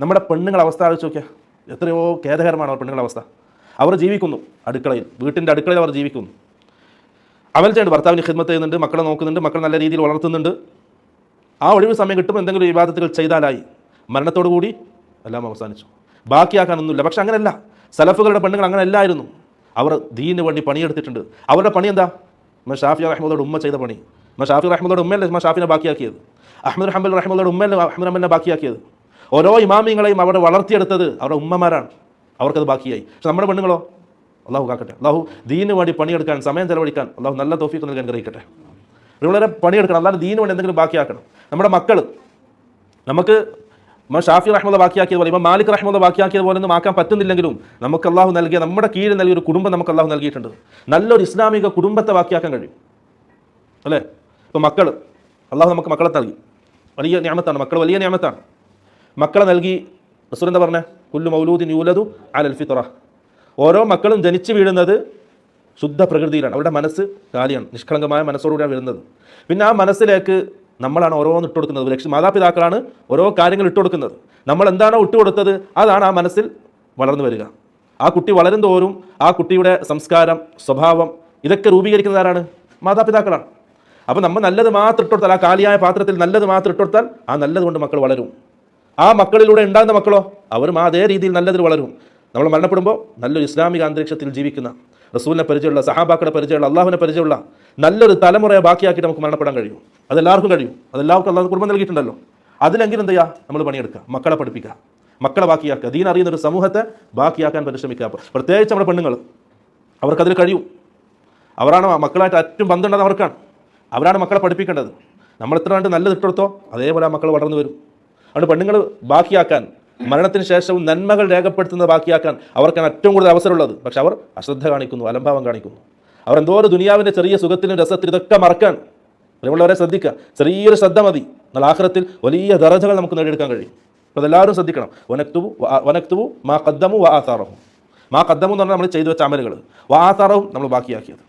നമ്മുടെ പെണ്ണുങ്ങളുടെ അവസ്ഥ ആലോചിച്ച് നോക്കിയാൽ എത്രയോ ഖേദകരമാണ് അവർ പെണ്ണുങ്ങളുടെ അവസ്ഥ. അവർ ജീവിക്കുന്നു അടുക്കളയിൽ. വീട്ടിന്റെ അടുക്കളയിൽ അവർ ജീവിക്കുന്നു. അവൽ ചെയ്യുന്നുണ്ട് ഭർത്താവിന് ഹിദ്മത്ത് ചെയ്യുന്നുണ്ട് മക്കളെ നോക്കുന്നുണ്ട് മക്കളെ നല്ല രീതിയിൽ വളർത്തുന്നുണ്ട്. ആ ഒഴിവ് സമയം കിട്ടുമ്പോൾ എന്തെങ്കിലും വിവാദത്തുകൾ ചെയ്താലായി. മരണത്തോടു കൂടി എല്ലാം അവസാനിച്ചു. ബാക്കിയാക്കാനൊന്നുമില്ല. പക്ഷെ അങ്ങനെയല്ല. സലഫുകളുടെ പെണ്ണുങ്ങൾ അങ്ങനെ അല്ലായിരുന്നു അവർ ദീനിന് വേണ്ടി പണിയെടുത്തിട്ടുണ്ട്. അവരുടെ പണി എന്താ? മ ഷാഫി റഹ്മദോട് ഉമ്മ ചെയ്ത പണി. മ ഷാഫി റഹ്മദോട് ഉമ്മയല്ലേ മ ഷാഫിനെ ബാക്കിയാക്കിയത്? അഹമ്മദ് ഹംബൽ റഹ്മദോട് ഉമ്മയല്ലേ അഹമ്മദ് ഹംബലിനെ ബാക്കിയാക്കിയത്? ഓരോ ഇമാമിങ്ങളെയും അവിടെ വളർത്തിയെടുത്തത് അവരുടെ ഉമ്മമാരാണ്. അവർക്കത് ബാക്കിയായി. പക്ഷെ നമ്മുടെ പെണ്ണുങ്ങളോ? അള്ളാഹു കാക്കട്ടെ. അള്ളാഹു ദീന് വേണ്ടി പണിയെടുക്കാൻ സമയം ചെലവഴിക്കാൻ അള്ളാഹു നല്ല തോഫിക്ക് നൽകാൻ ഗ്രഹിക്കട്ടെ വളരെ പണിയെടുക്കണം. അല്ലാതെ ദീന് വേണ്ടി എന്തെങ്കിലും ബാക്കിയാക്കണം. നമ്മുടെ മക്കൾ നമുക്ക് ഇമാം ഷാഫി റഹ്മദ ബാക്കിയാക്കിയത് പോലെ ഇമാം മാലിക് റഹ്മദ ബാക്കിയാക്കിയത് പോലെ ഒന്നും ആക്കാൻ പറ്റുന്നില്ലെങ്കിലും നമുക്ക് അള്ളാഹു നൽകിയ നമ്മുടെ കീഴിൽ നൽകിയ ഒരു കുടുംബം നമുക്ക് അള്ളാഹു നൽകിയിട്ടുണ്ട്. നല്ലൊരു ഇസ്ലാമിക കുടുംബത്തെ ബാക്കിയാക്കാൻ കഴിയും. അല്ലേ? ഇപ്പോൾ മക്കൾ അള്ളാഹു നമുക്ക് മക്കളെ നൽകി. വലിയ ഞാമത്താണ്. മക്കൾ വലിയ നിയമത്താണ് മക്കളെ നൽകി. റസൂൽ എന്താ പറഞ്ഞത് കുല്ലു മൗലൂദിൻ യൂലതു അലൽ ഫിത്ര ഓരോ മക്കളും ജനിച്ചു വീഴുന്നത് ശുദ്ധ പ്രകൃതിയിലാണ്. അവരുടെ മനസ്സ് കാലിയാണ്. നിഷ്കളങ്കമായ മനസ്സോടുകൂടിയാണ് വരുന്നത് പിന്നെ ആ മനസ്സിലേക്ക് നമ്മളാണ് ഓരോന്ന് ഇട്ട് കൊടുക്കുന്നത്. ലക്ഷ്യം മാതാപിതാക്കളാണ് ഓരോ കാര്യങ്ങൾ ഇട്ട് കൊടുക്കുന്നത്. നമ്മൾ എന്താണോ ഇട്ട് കൊടുത്തത് അതാണ് ആ മനസ്സിൽ വളർന്നു വരിക. ആ കുട്ടി വളരും തോറും ആ കുട്ടിയുടെ സംസ്കാരം സ്വഭാവം ഇതൊക്കെ രൂപീകരിക്കുന്നത് ആരാണ് മാതാപിതാക്കളാണ്. അപ്പോൾ നമ്മൾ നല്ലത് മാത്രം ഇട്ട് കൊടുത്താൽ ആ കാലിയായ പാത്രത്തിൽ നല്ലത് മാത്രം ഇട്ട് കൊടുത്താൽ ആ നല്ലത് കൊണ്ട് മക്കൾ വളരും. ആ മക്കളിലൂടെ ഉണ്ടാകുന്ന മക്കളോ? അവരും അതേ രീതിയിൽ നല്ലതിൽ വളരും. നമ്മൾ മരണപ്പെടുമ്പോൾ നല്ലൊരു ഇസ്ലാമിക അന്തരീക്ഷത്തിൽ ജീവിക്കുന്ന റസൂലിനെ പരിചയമുള്ള സഹാബാക്കളെ പരിചയമുള്ള അള്ളാഹുവിനെ പരിചയമുള്ള നല്ലൊരു തലമുറയെ ബാക്കിയാക്കിയിട്ട് നമുക്ക് മരണപ്പെടാൻ കഴിയും. അതെല്ലാവർക്കും കഴിയും. അതെല്ലാവർക്കും അള്ളാഹു കുടുംബം നൽകിയിട്ടുണ്ടല്ലോ. അതിലെങ്കിലും എന്ത് ചെയ്യുക നമ്മൾ പണിയെടുക്കുക മക്കളെ പഠിപ്പിക്കുക മക്കളെ ബാക്കിയാക്കുക ദീൻ അറിയുന്ന ഒരു സമൂഹത്തെ ബാക്കിയാക്കാൻ പരിശ്രമിക്കുക. പ്രത്യേകിച്ച് നമ്മുടെ പെണ്ണുങ്ങൾ അവർക്കതിൽ കഴിയും. അവരാണ് മക്കളായിട്ട് ഏറ്റവും ബന്ധമുണ്ടത് അവർക്കാണ്. അവരാണ് മക്കളെ പഠിപ്പിക്കേണ്ടത്. നമ്മൾ എത്ര കണ്ട് നല്ലത് ഇട്ടെടുത്തോ അതേപോലെ ആ മക്കൾ വളർന്നു വരും. അതുകൊണ്ട് പെണ്ണുങ്ങൾ ബാക്കിയാക്കാൻ മരണത്തിന് ശേഷവും നന്മകൾ രേഖപ്പെടുത്തുന്നത് ബാക്കിയാക്കാൻ അവർക്കാണ് ഏറ്റവും കൂടുതൽ അവസരമുള്ളത്. പക്ഷെ അവർ അശ്രദ്ധ കാണിക്കുന്നു അലംഭാവം കാണിക്കുന്നു. അവർ എന്തോ ഒരു ദുനിയാവിന്റെ ചെറിയ സുഖത്തിനും രസത്തിനും ഇതൊക്കെ മറക്കാൻ. പ്രിയമുള്ളവരെ ശ്രദ്ധിക്കുക ചെറിയൊരു ശ്രദ്ധ മതി. എന്നാൽ ആഖിറത്തിൽ വലിയ ദറജകൾ നമുക്ക് നേടിയെടുക്കാൻ കഴിയും. അപ്പോൾ അതെല്ലാവരും ശ്രദ്ധിക്കണം. വനക്തുവു വനക്തുവു മാ കദ്ദമു വാ ആസാറഹു. മാ കദ്ദമു എന്ന് പറഞ്ഞാൽ നമ്മൾ ചെയ്തു വെച്ച അമലുകൾ. വാ ആസാറഹും നമ്മൾ ബാക്കിയാക്കിയത്.